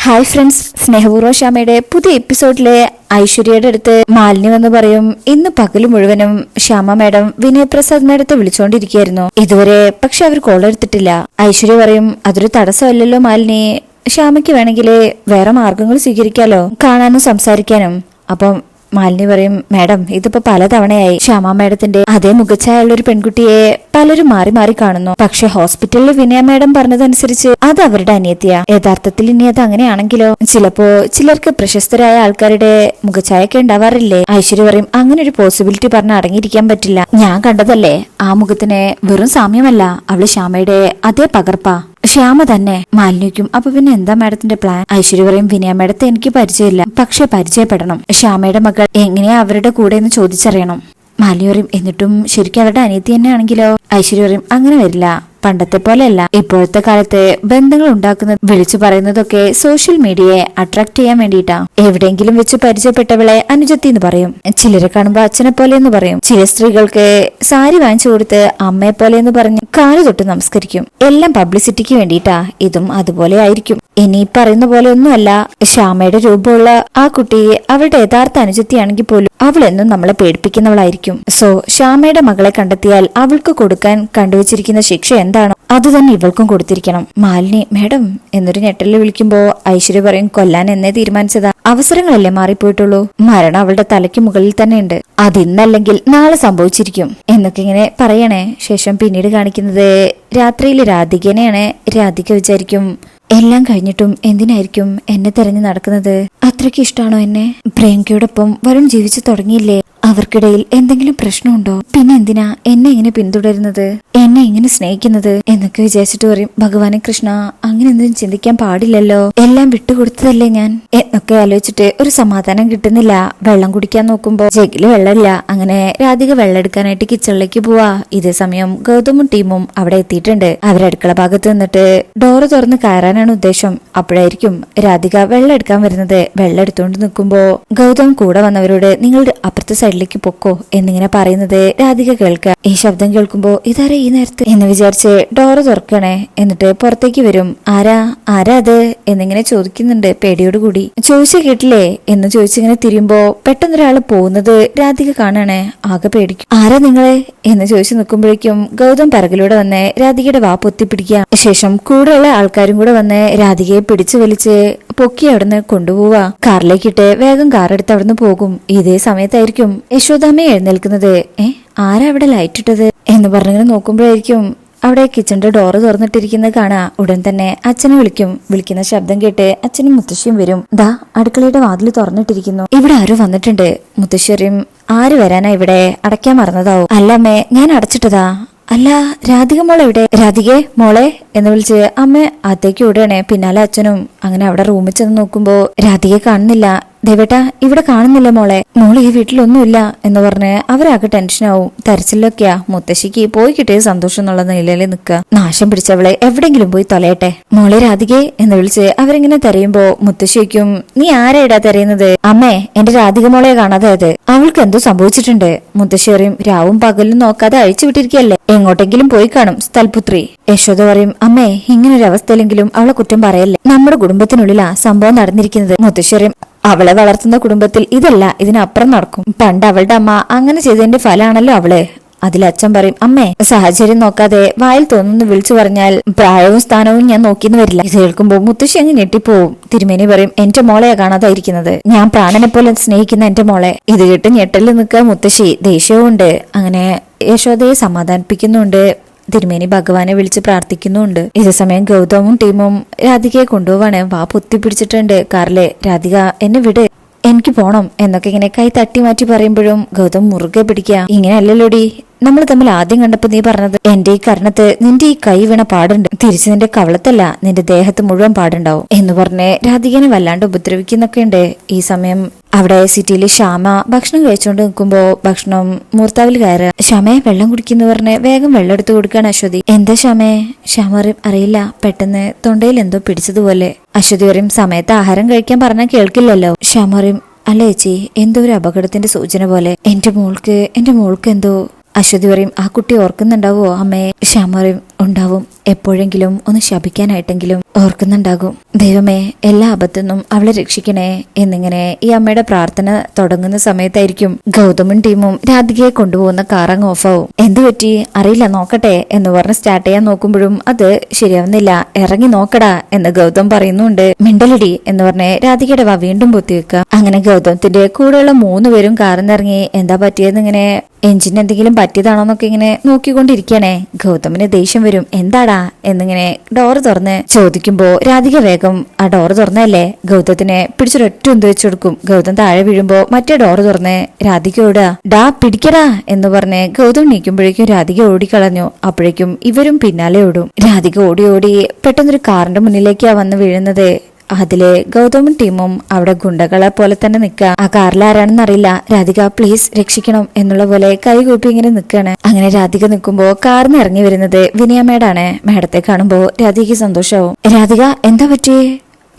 Hi friends സ്നേഹപൂർവ ശ്യാമയുടെ പുതിയ എപ്പിസോഡിലെ ഐശ്വര്യയുടെ അടുത്ത് മാലിന്യം എന്ന് പറയും ഇന്ന് പകൽ മുഴുവനും ശ്യാമ മാഡം വിനയ് പ്രസാദ് മാഡത്തെ വിളിച്ചുകൊണ്ടിരിക്കുകയായിരുന്നു ഇതുവരെ പക്ഷെ അവർ കോൾ എടുത്തിട്ടില്ല. ഐശ്വര്യ പറയും അതൊരു തടസ്സമല്ലല്ലോ മാലിനി. ശ്യാമയ്ക്ക് വേണമെങ്കിൽ വേറെ മാർഗങ്ങൾ സ്വീകരിക്കാലോ? കാണാനും സംസാരിക്കാനും. അപ്പം മാലിനി പറയും മാഡം ഇതിപ്പോ പലതവണയായി ശ്യാമ മാഡത്തിന്റെ അതേ മുഖച്ഛായുള്ള ഒരു പെൺകുട്ടിയെ പലരും മാറി മാറി കാണുന്നു. പക്ഷെ ഹോസ്പിറ്റലിൽ വിനയ മാഡം പറഞ്ഞതനുസരിച്ച് അത് അവരുടെ അനിയത്തിയ. യഥാർത്ഥത്തിൽ ഇനി അത് അങ്ങനെയാണെങ്കിലോ? ചിലപ്പോ ചിലർക്ക് പ്രശസ്തരായ ആൾക്കാരുടെ മുഖച്ഛായൊക്കെ ഉണ്ടാവാറില്ലേ? ഐശ്വര്യ പറയും അങ്ങനെ ഒരു പോസിബിലിറ്റി പറഞ്ഞ് അടങ്ങിയിരിക്കാൻ പറ്റില്ല. ഞാൻ കണ്ടതല്ലേ ആ മുഖത്തിന് വെറും സാമ്യമല്ല. അവൾ ശ്യാമയുടെ അതേ പകർപ്പാ. ശ്യാമ തന്നെ മാലിന്യക്കും അപ്പൊ പിന്നെ എന്താ മാഡത്തിന്റെ പ്ലാൻ ഐശ്വര്യ പറയും വിനയ മാഡത്തെ എനിക്ക് പരിചയമില്ല. പക്ഷെ പരിചയപ്പെടണം. ശ്യാമയുടെ മകൾ എങ്ങനെയാ അവരുടെ കൂടെ എന്ന് ചോദിച്ചറിയണം. മാലിന്യ പറയും എന്നിട്ടും ശരിക്കും അവരുടെ അനിയത്തി തന്നെയാണെങ്കിലോ? ഐശ്വര്യ പറയും അങ്ങനെ വരില്ല. പണ്ടത്തെ പോലെയല്ല. ഇപ്പോഴത്തെ കാലത്ത് ബന്ധങ്ങൾ ഉണ്ടാക്കുന്നത് വിളിച്ചു പറയുന്നതൊക്കെ സോഷ്യൽ മീഡിയയെ അട്രാക്ട് ചെയ്യാൻ വേണ്ടിയിട്ടാ. എവിടെയെങ്കിലും വെച്ച് പരിചയപ്പെട്ടവളെ അനുജത്തി എന്ന് പറയും. ചിലരെ കാണുമ്പോ അച്ഛനെ പോലെ എന്ന് പറയും. ചില സ്ത്രീകൾക്ക് സാരി വാങ്ങിച്ചു കൊടുത്ത് അമ്മയെ പോലെ എന്ന് പറഞ്ഞ് കാൽ തൊട്ട് നമസ്കരിക്കും. എല്ലാം പബ്ലിസിറ്റിക്ക് വേണ്ടിയിട്ടാ. ഇതും അതുപോലെ ആയിരിക്കും. ഇനി പറയുന്ന പോലെ ഒന്നുമല്ല ശ്യാമയുടെ രൂപമുള്ള ആ കുട്ടി അവളുടെ യഥാർത്ഥ അനുജത്തിയാണെങ്കിൽ പോലും അവൾ എന്നും നമ്മളെ പേടിപ്പിക്കുന്നവളായിരിക്കും. സോ ശ്യാമയുടെ മകളെ കണ്ടെത്തിയാൽ അവൾക്ക് കൊടുക്കാൻ കണ്ടുവച്ചിരിക്കുന്ന ശിക്ഷ എന്താണോ അത് തന്നെ ഇവൾക്കും കൊടുത്തിരിക്കണം. മാലിനി മേഡം എന്നൊരു ഞെട്ടലിൽ വിളിക്കുമ്പോ ഐശ്വര്യ പറയും കൊല്ലാൻ എന്നേ തീരുമാനിച്ചതാ. അവസരങ്ങളല്ലേ മാറിപ്പോയിട്ടുള്ളൂ. മരണം അവളുടെ തലയ്ക്ക് മുകളിൽ തന്നെ ഉണ്ട്. അതിന്നല്ലെങ്കിൽ നാളെ സംഭവിച്ചിരിക്കും. എന്നൊക്കെ ഇങ്ങനെ പറയണേ. ശേഷം പിന്നീട് കാണിക്കുന്നത് രാത്രിയിൽ രാധികനെയാണ്. രാധിക വിചാരിക്കും എല്ലാം കഴിഞ്ഞിട്ടും എന്തിനായിരിക്കും എന്നെ തെരഞ്ഞു നടക്കുന്നത്? അത്രയ്ക്ക് ഇഷ്ടമാണോ എന്നെ? പ്രിയങ്കയോടൊപ്പം വരുൺ ജീവിച്ചു തുടങ്ങിയില്ലേ? അവർക്കിടയിൽ എന്തെങ്കിലും പ്രശ്നമുണ്ടോ? പിന്നെ എന്തിനാ എന്നെ ഇങ്ങനെ പിന്തുടരുന്നത്? എന്നെ ഇങ്ങനെ സ്നേഹിക്കുന്നത്? എന്നൊക്കെ വിചാരിച്ചിട്ട് പറയും ഭഗവാനെ കൃഷ്ണ അങ്ങനെ എന്തും ചിന്തിക്കാൻ പാടില്ലല്ലോ. എല്ലാം വിട്ടുകൊടുത്തതല്ലേ ഞാൻ? എന്നൊക്കെ ആലോചിച്ചിട്ട് ഒരു സമാധാനം കിട്ടുന്നില്ല. വെള്ളം കുടിക്കാൻ നോക്കുമ്പോ ജഗിൽ വെള്ളമില്ല. അങ്ങനെ രാധിക വെള്ളം എടുക്കാനായിട്ട് കിച്ചണിലേക്ക് പോവാ. ഇതേ സമയം ഗൗതമും ടീമും അവിടെ എത്തിയിട്ടുണ്ട്. അവരടുക്കള ഭാഗത്ത് നിന്നിട്ട് ഡോറ് തുറന്ന് കയറാനാണ് ഉദ്ദേശം. അപ്പോഴായിരിക്കും രാധിക വെള്ളം എടുക്കാൻ വരുന്നത്. വെള്ളം എടുത്തുകൊണ്ട് നിൽക്കുമ്പോ ഗൗതം കൂടെ വന്നവരോട് നിങ്ങളുടെ അപ്പുറത്തെ സൈഡിലേക്ക് പൊക്കോ എന്നിങ്ങനെ പറയുന്നത് രാധിക കേൾക്കുക. ഈ ശബ്ദം കേൾക്കുമ്പോ ഇതാരാ ഈ നേരത്തെ? എന്ന് വിചാരിച്ച് ഡോറ് തുറക്കണേ. എന്നിട്ട് പുറത്തേക്ക് വരും. ആരാ? ആരാ അത്? എന്നിങ്ങനെ ചോദിക്കുന്നുണ്ട് പേടിയോടുകൂടി. ചോദിച്ചു കേട്ടില്ലേ? എന്ന് ചോദിച്ചിങ്ങനെ തിരിയുമ്പോ പെട്ടെന്നൊരാൾ പോകുന്നത് രാധിക കാണണേ. ആകെ പേടിക്കും. ആരാ നിങ്ങളെ? എന്ന് ചോദിച്ചു നിൽക്കുമ്പോഴേക്കും ഗൗതം പിറകിലൂടെ വന്ന് രാധികയുടെ വാ പൊത്തിപ്പിടിക്കുക. ശേഷം കൂടെയുള്ള ആൾക്കാരും കൂടെ വന്ന് രാധികയെ പിടിച്ചു വലിച്ച് പൊക്കി അവിടുന്ന് കൊണ്ടുപോവാ കാറിലേക്കിട്ട് വേഗം കാറെടുത്ത് അവിടുന്ന് പോകും. ഇതേ സമയത്തായിരിക്കും യശോദാമ്മ എഴുന്നേൽക്കുന്നത്. ഏ ആരാ അവിടെ ലൈറ്റ് ഇട്ടത്? എന്ന് പറഞ്ഞിങ്ങനെ നോക്കുമ്പോഴായിരിക്കും അവിടെ കിച്ചണിന്റെ ഡോറ് തുറന്നിട്ടിരിക്കുന്നത് കാണാ. ഉടൻ തന്നെ അച്ഛനെ വിളിക്കും. വിളിക്കുന്ന ശബ്ദം കേട്ട് അച്ഛനും മുത്തശ്ശിയും വരും. ദാ അടുക്കളയുടെ വാതിൽ തുറന്നിട്ടിരിക്കുന്നു. ഇവിടെ ആരോ വന്നിട്ടുണ്ട്. മുത്തശ്ശിയും ആര് വരാനാ ഇവിടെ? അടയ്ക്കാൻ മറന്നതാവും. അല്ലമ്മേ ഞാൻ അടച്ചിട്ടതാ. അല്ല രാധിക മോളെ എവിടെ? രാധികെ മോളെ എന്ന് വിളിച്ച് അമ്മ അത്തേക്ക് ഓടുകയാണേ. പിന്നാലെ അച്ഛനും അങ്ങനെ അവിടെ റൂമിൽ ചെന്ന് നോക്കുമ്പോ രാധികയെ കാണുന്നില്ല. ദേവേട്ട ഇവിടെ കാണുന്നില്ല മോളെ? മോൾ ഈ വീട്ടിലൊന്നുമില്ല എന്ന് പറഞ്ഞ് അവരാകെ ടെൻഷനാവും തെരച്ചിലൊക്കെയാ. മുത്തശ്ശിക്ക് പോയി കിട്ടിയ സന്തോഷം എന്നുള്ള നിലയിൽ നിൽക്കുക. നാശം പിടിച്ചവളെ എവിടെങ്കിലും പോയി തൊലയട്ടെ. മോളെ രാധികെ എന്ന് വിളിച്ച് അവരിങ്ങനെ തെരയുമ്പോ മുത്തശ്ശിക്കും നീ ആരായിടാ തെരയുന്നത്? അമ്മേ എന്റെ രാധിക മോളെ കാണാതായത് അവൾക്ക് എന്തോ സംഭവിച്ചിട്ടുണ്ട്. മുത്തശ്ശി പറയും രാവും പകലും നോക്കാതെ അഴിച്ചു വിട്ടിരിക്കല്ലേ എങ്ങോട്ടെങ്കിലും പോയി കാണും സ്ഥൽപുത്രി. യശോദ പറയും അമ്മേ ഇങ്ങനൊരവസ്ഥയില്ലെങ്കിലും അവളെ കുറ്റം പറയല്ലേ? നമ്മുടെ കുടുംബത്തിനുള്ളിലാ സംഭവം നടന്നിരിക്കുന്നത്. മുത്തശ്ശി പറയും അവളെ വളർത്തുന്ന കുടുംബത്തിൽ ഇതല്ല ഇതിനപ്പുറം നടക്കും. പണ്ട് അവളുടെ അമ്മ അങ്ങനെ ചെയ്തതിന്റെ ഫലമാണല്ലോ അവൾ. അച്ഛൻ പറയും അമ്മേ സാഹചര്യം നോക്കാതെ വായിൽ തോന്നുന്നു വിളിച്ചു പറഞ്ഞാൽ പ്രായവും സ്ഥാനവും ഞാൻ നോക്കിന്ന് വരില്ല. ഇത് കേൾക്കുമ്പോ മുത്തശ്ശി അങ്ങ് ഞെട്ടിപ്പോവും. തിരുമേനി പറയും എന്റെ മോളെയാ കാണാതായിരിക്കുന്നത്. ഞാൻ പ്രാണനെ പോലെ സ്നേഹിക്കുന്ന എന്റെ മോളെ. ഇത് കേട്ട് ഞെട്ടലിൽ നിൽക്കുക മുത്തശ്ശി. ദേഷ്യവും ഉണ്ട് അങ്ങനെ യശോദയെ സമാധാനിപ്പിക്കുന്നുണ്ട്. തിരുമേനി ഭഗവാനെ വിളിച്ച് പ്രാർത്ഥിക്കുന്നുണ്ട്. ഇതേ സമയം ഗൗതമും ടീമും രാധികയെ കൊണ്ടുപോവാണ്. വാ പൊത്തി പിടിച്ചിട്ടുണ്ട്. കാറിലെ രാധിക എന്നെ വിട്. എനിക്ക് പോണം. എന്നൊക്കെ ഇങ്ങനെ കൈ തട്ടി മാറ്റി പറയുമ്പോഴും ഗൗതം മുറുകെ പിടിക്കുക. ഇങ്ങനെയല്ലല്ലോടി. നമ്മൾ തമ്മിൽ ആദ്യം കണ്ടപ്പോ നീ പറഞ്ഞത് എന്റെ ഈ കരണത്ത് നിന്റെ ഈ കൈ വീണ പാടുണ്ട്. തിരിച്ചു നിന്റെ കവളത്തല്ല നിന്റെ ദേഹത്ത് മുഴുവൻ പാടുണ്ടാവും എന്ന് പറഞ്ഞ് രാധികനെ വല്ലാണ്ട് ഉപദ്രവിക്കുന്നൊക്കെ ഉണ്ട് ഈ സമയം അവിടെ സിറ്റിയിൽ ശ്യാമ ഭക്ഷണം കഴിച്ചുകൊണ്ട് നിൽക്കുമ്പോ ഭക്ഷണം മൂർത്താവിൽ കയറുക. ശ്യാമയെ വെള്ളം കുടിക്കുന്നു പറഞ്ഞ് വേഗം വെള്ളം എടുത്തു കൊടുക്കുകയാണ് അശ്വതി. എന്താ ശ്യാമയെ ശ്യാമ അറിയില്ല പെട്ടെന്ന് തൊണ്ടയിൽ എന്തോ പിടിച്ചതുപോലെ. അശ്വതി പറയും സമയത്ത് ആഹാരം കഴിക്കാൻ പറഞ്ഞാൽ കേൾക്കില്ലല്ലോ. ശ്യാമ പറയും അല്ല ചേച്ചി എന്തോ ഒരു അപകടത്തിന്റെ സൂചന പോലെ. എന്റെ മോൾക്ക് എന്റെ മോൾക്ക് എന്തോ അശ്വതി പറയും ആ കുട്ടി ഓർക്കുന്നുണ്ടാവോ? അമ്മയെ ശ്യാമ പറയും ഉണ്ടാവും. എപ്പോഴെങ്കിലും ഒന്ന് ശപിക്കാനായിട്ടെങ്കിലും ഓർക്കുന്നുണ്ടാകും. ദൈവമേ എല്ലാ അബദ്ധന്നും അവളെ രക്ഷിക്കണേ എന്നിങ്ങനെ ഈ അമ്മയുടെ പ്രാർത്ഥന തുടങ്ങുന്ന സമയത്തായിരിക്കും ഗൗതമും ടീമും രാധികയെ കൊണ്ടുപോകുന്ന കാർ അങ്ങ് ഓഫാവും. എന്തു പറ്റി? അറിയില്ല നോക്കട്ടെ എന്ന് പറഞ്ഞ് സ്റ്റാർട്ട് ചെയ്യാൻ നോക്കുമ്പോഴും അത് ശരിയാവുന്നില്ല. ഇറങ്ങി നോക്കടാ എന്ന് ഗൗതം പറയുന്നുണ്ട്. മിണ്ടലടി എന്ന് പറഞ്ഞ് രാധികയുടെ വ വീണ്ടും പൊത്തിവെക്കുക അങ്ങനെ ഗൗതമത്തിന്റെ കൂടെയുള്ള മൂന്ന് പേരും കാറിൽ നിന്നിറങ്ങി എന്താ പറ്റിയതെന്ന് ഇങ്ങനെ എഞ്ചിന് എന്തെങ്കിലും പറ്റിയതാണോന്നൊക്കെ ഇങ്ങനെ നോക്കിക്കൊണ്ടിരിക്കണേ ഗൗതമിന് ദേഷ്യം വരും. എന്താടാ? എന്നിങ്ങനെ ഡോറ് തുറന്ന് ചോദിക്കുമ്പോ രാധിക വേഗം ആ ഡോറ് തുറന്നല്ലേ ഗൗതത്തിനെ പിടിച്ചൊരൊറ്റ എന്ത് വെച്ചു കൊടുക്കും. ഗൗതം താഴെ വീഴുമ്പോ മറ്റേ ഡോറ് തുറന്ന് രാധിക ഓടുക ഡാ പിടിക്കടാ എന്ന് പറഞ്ഞ് ഗൗതം നീക്കുമ്പോഴേക്കും രാധിക ഓടിക്കളഞ്ഞു. അപ്പോഴേക്കും ഇവരും പിന്നാലെ ഓടും. രാധിക ഓടി ഓടി പെട്ടെന്നൊരു കാറിന്റെ മുന്നിലേക്കാ വന്ന് വീഴുന്നത്. അതിലെ ഗൗതമൻ ടീമും അവിടെ ഗുണ്ടകളെ പോലെ തന്നെ നിൽക്കുക ആ കാറിൽ ആരാണെന്ന് അറിയില്ല. രാധിക പ്ലീസ് രക്ഷിക്കണം എന്നുള്ള പോലെ കൈകൂപ്പി ഇങ്ങനെ നിൽക്കുകയാണ് അങ്ങനെ രാധിക നിൽക്കുമ്പോൾ കാറിന്ന് ഇറങ്ങി വരുന്നത് വിനയ മേഡാണ് മേഡത്തെ കാണുമ്പോൾ രാധികയ്ക്ക് സന്തോഷാവും. രാധിക എന്താ പറ്റിയേ?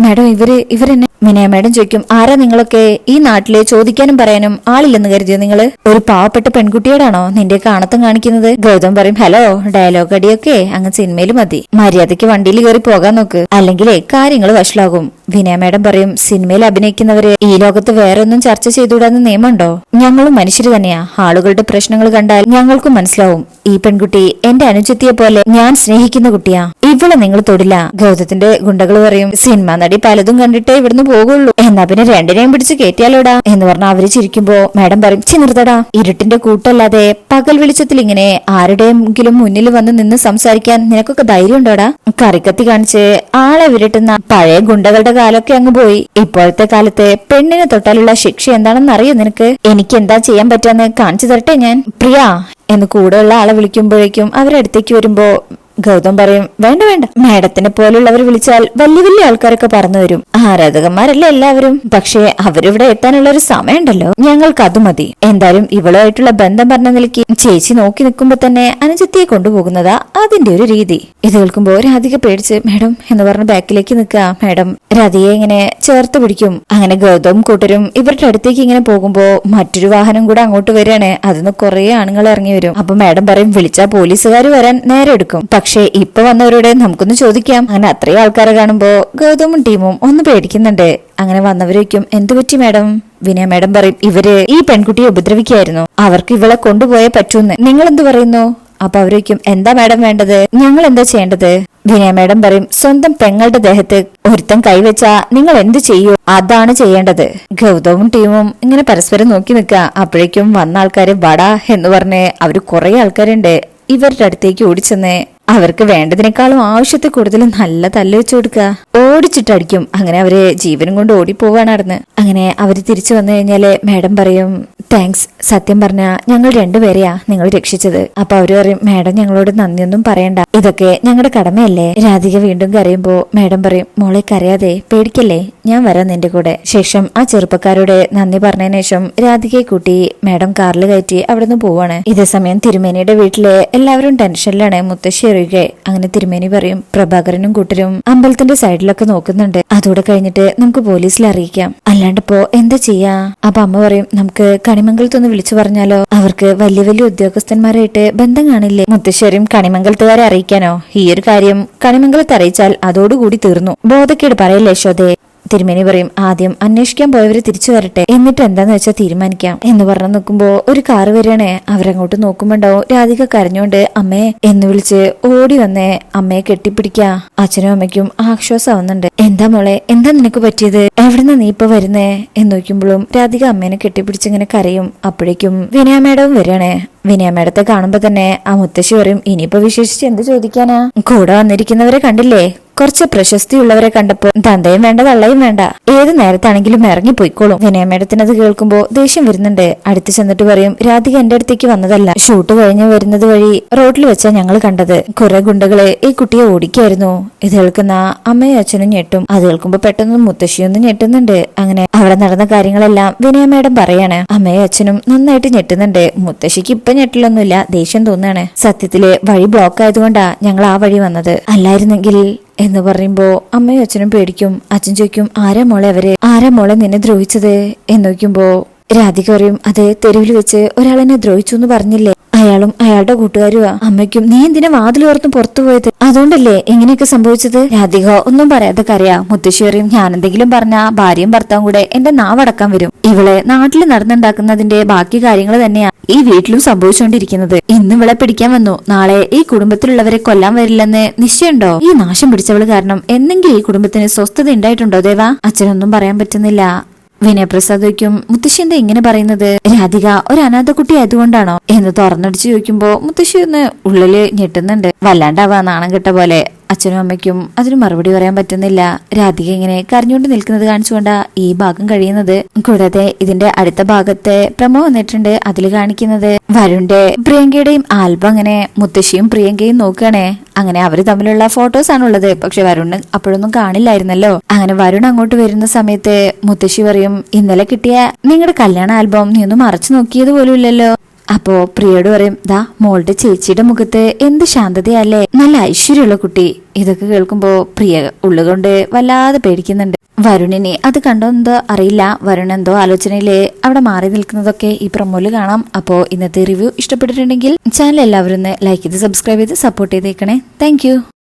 മാഡം ഇവർ ഇവരെന്നെ മിനയ മാഡം ചോദിക്കും ആരാ നിങ്ങളൊക്കെ ഈ നാട്ടിലെ ചോദിക്കാനും പറയാനും ആളില്ലെന്ന് കരുതിയോ നിങ്ങൾ? ഒരു പാവപ്പെട്ട പെൺകുട്ടിയോടാണോ നിന്റെ കാണത്തം കാണിക്കുന്നത്? ഗൗതം പറയും ഹലോ ഡയലോഗ് അടിയൊക്കെ അങ്ങ് സിനിമയിൽ മതി. മര്യാദയ്ക്ക് വണ്ടിയിൽ കയറി പോകാൻ നോക്ക്. അല്ലെങ്കിലേ കാര്യങ്ങൾ വഷളാകും. വിനയ മാഡം പറയും സിനിമയിൽ അഭിനയിക്കുന്നവര് ഈ ലോകത്ത് വേറെ ഒന്നും ചർച്ച ചെയ്തുകൂടാന്ന് നിയമമുണ്ടോ? ഞങ്ങളും മനുഷ്യര് തന്നെയാ. ആളുകളുടെ പ്രശ്നങ്ങൾ കണ്ടാൽ ഞങ്ങൾക്കും മനസ്സിലാവും. ഈ പെൺകുട്ടി എന്റെ അനുജത്തിയെ പോലെ ഞാൻ സ്നേഹിക്കുന്ന കുട്ടിയാ. ഇവളെ നിങ്ങൾ തൊടില്ല. ഗൗതത്തിന്റെ ഗുണ്ടകൾ പറയും സിനിമ നടി പലതും കണ്ടിട്ടേ ഇവിടുന്ന് പോകുള്ളൂ. എന്നാ പിന്നെ രണ്ടിനെയും പിടിച്ച് കയറ്റിയാലോടാ എന്ന് പറഞ്ഞ അവർ ചിരിക്കുമ്പോ മാഡം പറയും ചിനിർത്തടാ ഇരുട്ടിന്റെ കൂട്ടല്ലാതെ പകൽ വെളിച്ചത്തിൽ ഇങ്ങനെ ആരുടെയെങ്കിലും മുന്നിൽ വന്ന് നിന്ന് സംസാരിക്കാൻ നിനക്കൊക്കെ ധൈര്യം ഉണ്ടോടാ കറിക്കത്തി കാണിച്ച് ആളെ വിരട്ടുന്ന പഴയ ഗുണ്ടകളുടെ കാലമൊക്കെ അങ്ങ് പോയി. ഇപ്പോഴത്തെ കാലത്ത് പെണ്ണിനെ തൊട്ടാലുള്ള ശിക്ഷ എന്താണെന്ന് അറിയോ നിനക്ക്? എനിക്ക് എന്താ ചെയ്യാൻ പറ്റാന്ന് കാണിച്ചു തരട്ടെ ഞാൻ. പ്രിയ എന്ന് കൂടെയുള്ള ആളെ വിളിക്കുമ്പോഴേക്കും അവരടുത്തേക്ക് വരുമ്പോ ഗൗതം പറയും വേണ്ട വേണ്ട. മാഡത്തിനെ പോലുള്ളവർ വിളിച്ചാൽ വലിയ വലിയ ആൾക്കാരൊക്കെ പറഞ്ഞു വരും. ആരാധകന്മാരല്ലേ എല്ലാവരും? പക്ഷേ അവരിവിടെ എത്താനുള്ള ഒരു സമയമുണ്ടല്ലോ. ഞങ്ങൾക്ക് അത് മതി. എന്തായാലും ഇവളുമായിട്ടുള്ള ബന്ധം പറഞ്ഞ നിലയ്ക്ക് ചേച്ചി നോക്കി നിൽക്കുമ്പോ തന്നെ അനുജത്തിയെ കൊണ്ടുപോകുന്നതാ അതിന്റെ ഒരു രീതി. ഇത് കേൾക്കുമ്പോ രാധിക പേടിച്ച് മാഡം എന്ന് പറഞ്ഞ് ബാക്കിലേക്ക് നിൽക്കുക. മാഡം രാധിയെ ഇങ്ങനെ ചേർത്ത് പിടിക്കും. അങ്ങനെ ഗൗതവും കൂട്ടരും ഇവരുടെ അടുത്തേക്ക് ഇങ്ങനെ പോകുമ്പോ മറ്റൊരു വാഹനം കൂടെ അങ്ങോട്ട് വരികയാണ്. അതിന്ന് കുറെ ആണുങ്ങൾ ഇറങ്ങി വരും. അപ്പൊ മാഡം പറയും വിളിച്ചാ പോലീസുകാർ വരാൻ നേരെ എടുക്കും. പക്ഷേ ഇപ്പൊ വന്നവരോട് നമുക്കൊന്ന് ചോദിക്കാം. അങ്ങനെ അത്രയും ആൾക്കാരെ കാണുമ്പോ ഗൗതമും ടീമും ഒന്ന് പേടിക്കുന്നുണ്ട്. അങ്ങനെ വന്നവരേക്കും എന്തു പറ്റി മാഡം? വിനയ മാഡം പറയും ഇവർ ഈ പെൺകുട്ടിയെ ഉപദ്രവിക്കായിരുന്നു അവർക്ക് ഇവളെ കൊണ്ടുപോയേ പറ്റൂന്ന്. നിങ്ങൾ എന്തു പറയുന്നു? അപ്പൊ അവരേക്കും എന്താ മാഡം വേണ്ടത്? ഞങ്ങൾ എന്താ ചെയ്യേണ്ടത്? വിനയ മാഡം പറയും സ്വന്തം പെങ്ങളുടെ ദേഹത്ത് ഒരുത്തൻ കൈവച്ചാ നിങ്ങൾ എന്ത് ചെയ്യൂ? അതാണ് ചെയ്യേണ്ടത്. ഗൗതവും ടീമും ഇങ്ങനെ പരസ്പരം നോക്കി നിൽക്കുക അപ്പോഴേക്കും വന്ന ആൾക്കാര് വട എന്ന് പറഞ്ഞ് അവർ കുറെ ആൾക്കാരുണ്ട്. ഇവരുടെ അടുത്തേക്ക് ഓടിച്ചെന്ന് അവർക്ക് വേണ്ടതിനേക്കാളും ആവശ്യത്തെ കൂടുതൽ നല്ല തല്ല വെച്ചു കൊടുക്കുക. ഓടിച്ചിട്ടടിക്കും. അങ്ങനെ അവർ ജീവനും കൊണ്ട് ഓടിപ്പോവാണ് നടന്ന്. അങ്ങനെ അവർ തിരിച്ചു വന്നു കഴിഞ്ഞാൽ മാഡം പറയും താങ്ക്സ് സത്യം പറഞ്ഞ ഞങ്ങൾ രണ്ടുപേരെയാ നിങ്ങൾ രക്ഷിച്ചത്. അപ്പൊ അവർ പറയും മാഡം ഞങ്ങളോട് നന്ദിയൊന്നും പറയണ്ട. ഇതൊക്കെ ഞങ്ങളുടെ കടമയല്ലേ? രാധിക വീണ്ടും കരയുമ്പോ മാഡം പറയും മോളെ കരയാതെ പേടിക്കല്ലേ? ഞാൻ വരാം നിന്റെ കൂടെ. ശേഷം ആ ചെറുപ്പക്കാരോട് നന്ദി പറഞ്ഞതിന് ശേഷം രാധികയെ കൂട്ടി മാഡം കാറിൽ കയറ്റി അവിടെ നിന്ന് പോവാണ്. ഇതേ സമയം തിരുമേനിയുടെ വീട്ടിലെ എല്ലാവരും ടെൻഷനിലാണ്. മുത്തശ്ശി അറിയുക അങ്ങനെ തിരുമേനി പറയും പ്രഭാകരനും കൂട്ടരും അമ്പലത്തിന്റെ സൈഡിലൊക്കെ നോക്കുന്നുണ്ട്. അതോടെ കഴിഞ്ഞിട്ട് നമുക്ക് പോലീസിൽ അറിയിക്കാം. അല്ലാണ്ടിപ്പോ എന്താ ചെയ്യാ? അപ്പൊ അമ്മ പറയും നമുക്ക് കണിമംഗലത്തൊന്ന് വിളിച്ചു പറഞ്ഞാലോ? അവർക്ക് വലിയ വലിയ ഉദ്യോഗസ്ഥന്മാരായിട്ട് ബന്ധം കാണില്ലേ? മുത്തശ്ശേരും കണിമംഗലത്തുകാരെ അറിയിക്കാനോ? ഈ ഒരു കാര്യം കണിമംഗലത്ത് അറിയിച്ചാൽ അതോടുകൂടി തീർന്നു. ബോധക്കേട് പറയല്ലേ യശോദേ? തിരുമേനി പറയും ആദ്യം അന്വേഷിക്കാൻ പോയവര് തിരിച്ചു വരട്ടെ. എന്നിട്ട് എന്താന്ന് വെച്ചാൽ തീരുമാനിക്കാം. എന്ന് പറഞ്ഞു നോക്കുമ്പോ ഒരു കാറ് വരികയാണേ. അവരങ്ങോട്ട് നോക്കുമ്പോണ്ടാവും രാധിക കരഞ്ഞോണ്ട് അമ്മേ എന്ന് വിളിച്ച് ഓടി വന്നേ അമ്മയെ കെട്ടിപ്പിടിക്ക. അച്ഛനും അമ്മയ്ക്കും ആശ്വാസമാവുന്നുണ്ട്. എന്താ മോളെ എന്താ നിനക്ക് പറ്റിയത്? എവിടുന്ന നീ ഇപ്പൊ വരുന്നേ? എന്ന് നോക്കുമ്പോഴും രാധിക അമ്മേനെ കെട്ടിപ്പിടിച്ച് ഇങ്ങനെ കരയും. അപ്പോഴേക്കും വിനയ മേഡവും വരികയാണേ. വിനയ മേഡത്തെ കാണുമ്പോ തന്നെ ആ മുത്തശ്ശി പറയും ഇനിയിപ്പോ വിശേഷിച്ച് എന്ത് ചോദിക്കാനാ? കൂടെ വന്നിരിക്കുന്നവരെ കണ്ടില്ലേ? കുറച്ച് പ്രശസ്തിയുള്ളവരെ കണ്ടപ്പോ തന്തയും വേണ്ട തള്ളയും വേണ്ട. ഏത് നേരത്താണെങ്കിലും ഇറങ്ങി പോയിക്കോളും വിനയ മേഡത്തിനത് കേൾക്കുമ്പോ ദേഷ്യം വരുന്നുണ്ട്. അടുത്ത് ചെന്നിട്ട് പറയും രാധിക എന്റെ അടുത്തേക്ക് വന്നതല്ല. ഷൂട്ട് കഴിഞ്ഞ് വരുന്നത് വഴി റോഡിൽ വെച്ചാ ഞങ്ങൾ കണ്ടത്. കുറെ ഗുണ്ടകളെ ഈ കുട്ടിയെ ഓടിക്കായിരുന്നു. ഇത് കേൾക്കുന്ന അമ്മയും അച്ഛനും ഞെട്ടും. അത് കേൾക്കുമ്പോ പെട്ടെന്ന് മുത്തശ്ശിയൊന്നും ഞെട്ടുന്നുണ്ട്. അങ്ങനെ അവിടെ നടന്ന കാര്യങ്ങളെല്ലാം വിനയ മേഡം പറയാണ്. അമ്മയും അച്ഛനും നന്നായിട്ട് ഞെട്ടുന്നുണ്ട്. മുത്തശ്ശിക്ക് ഇപ്പൊ ഞെട്ടിലൊന്നുമില്ല ദേഷ്യം തോന്നുകയാണ് സത്യത്തിൽ വഴി ബ്ലോക്ക് ആയതുകൊണ്ടാ ഞങ്ങൾ ആ വഴി വന്നത്. അല്ലായിരുന്നെങ്കിൽ എന്ന് പറയുമ്പോ അമ്മയും അച്ഛനും പേടിക്കും. അച്ഛൻ ചോദിക്കും ആരാ മോളെ അവരെ? ആരാ മോളെ നിന്നെ ദ്രോഹിച്ചത്? എന്ന് നോക്കുമ്പോ രാധിക പറയും അതെ തെരുവിൽ വെച്ച് ഒരാളെന്നെ ദ്രോഹിച്ചു എന്ന് പറഞ്ഞില്ലേ? അയാളും അയാളുടെ കൂട്ടുകാരും അമ്മയ്ക്കും നീ എന്തിനെ വാതിൽ ഓർത്ത് പുറത്തു പോയത്? അതുകൊണ്ടല്ലേ എങ്ങനെയൊക്കെ സംഭവിച്ചത്? രാധിക ഒന്നും പറയാതെ കരയാ. മുത്തശ്ശേറിയും ഞാൻ എന്തെങ്കിലും പറഞ്ഞ ഭാര്യയും ഭർത്താവും കൂടെ എന്റെ നാവടക്കാൻ വരും. ഇവളെ നാട്ടിൽ നടന്നുണ്ടാക്കുന്നതിന്റെ ബാക്കി കാര്യങ്ങൾ തന്നെയാ ഈ വീട്ടിലും സംഭവിച്ചുകൊണ്ടിരിക്കുന്നത് ഇന്ന് ഇവളെ പിടിക്കാൻ വന്നു. നാളെ ഈ കുടുംബത്തിലുള്ളവരെ കൊല്ലാൻ വരില്ലെന്ന് നിശ്ചയമുണ്ടോ? ഈ നാശം പിടിച്ചവൾ കാരണം എന്തെങ്കിലും ഈ കുടുംബത്തിന് സ്വസ്ഥത ഉണ്ടായിട്ടുണ്ടോ ദേവാ? അച്ഛനൊന്നും പറയാൻ പറ്റുന്നില്ല. വിനയപ്രസാദ് വയ്ക്കും മുത്തശ്ശി എന്താ ഇങ്ങനെ പറയുന്നത്? രാധിക ഒരു അനാഥ കുട്ടി ആയതുകൊണ്ടാണോ? എന്ന് തുറന്നടിച്ചു ചോദിക്കുമ്പോ മുത്തശ്ശി ഒന്ന് ഉള്ളിൽ ഞെട്ടുന്നുണ്ട്. വല്ലാണ്ടാവാ നാണം കെട്ട പോലെ. അച്ഛനും അമ്മയ്ക്കും അതിന് മറുപടി പറയാൻ പറ്റുന്നില്ല. രാധിക ഇങ്ങനെ കരഞ്ഞുകൊണ്ട് നിൽക്കുന്നത് കാണിച്ചുകൊണ്ടാ ഈ ഭാഗം കഴിയുന്നത്. കൂടാതെ ഇതിന്റെ അടുത്ത ഭാഗത്തെ പ്രമോ വന്നിട്ടുണ്ട്. അതിൽ കാണിക്കുന്നത് വരുണിന്റെ പ്രിയങ്കയുടെയും ആൽബം അങ്ങനെ മുത്തശ്ശിയും പ്രിയങ്കയും നോക്കുകയാണേ. അങ്ങനെ അവർ തമ്മിലുള്ള ഫോട്ടോസ് ആണുള്ളത്. പക്ഷെ വരുണ് അപ്പോഴൊന്നും കാണില്ലായിരുന്നല്ലോ. അങ്ങനെ വരുൺ അങ്ങോട്ട് വരുന്ന സമയത്ത് മുത്തശ്ശി പറയും ഇന്നലെ കിട്ടിയ നിങ്ങളുടെ കല്യാണ ആൽബം നീ ഒന്ന് മറച്ചു നോക്കിയത് പോലും ഇല്ലല്ലോ. അപ്പോ പ്രിയോട് പറയും ദാ മോളുടെ ചേച്ചിയുടെ മുഖത്ത് എന്ത് ശാന്തതയല്ലേ? നല്ല ഐശ്വര്യമുള്ള കുട്ടി. ഇതൊക്കെ കേൾക്കുമ്പോ പ്രിയ ഉള്ളുകൊണ്ട് വല്ലാതെ പേടിക്കുന്നുണ്ട്. വരുണിനെ അത് കണ്ടോ എന്തോ അറിയില്ല. വരുൺ എന്തോ ആലോചനയിൽ അവിടെ മാറി നിൽക്കുന്നതൊക്കെ ഈ പ്രൊമോയിൽ കാണാം. അപ്പോ ഇന്നത്തെ റിവ്യൂ ഇഷ്ടപ്പെട്ടിട്ടുണ്ടെങ്കിൽ ചാനൽ എല്ലാവരും ലൈക്ക് ചെയ്ത് സബ്സ്ക്രൈബ് ചെയ്ത് സപ്പോർട്ട് ചെയ്തേക്കണേ. താങ്ക്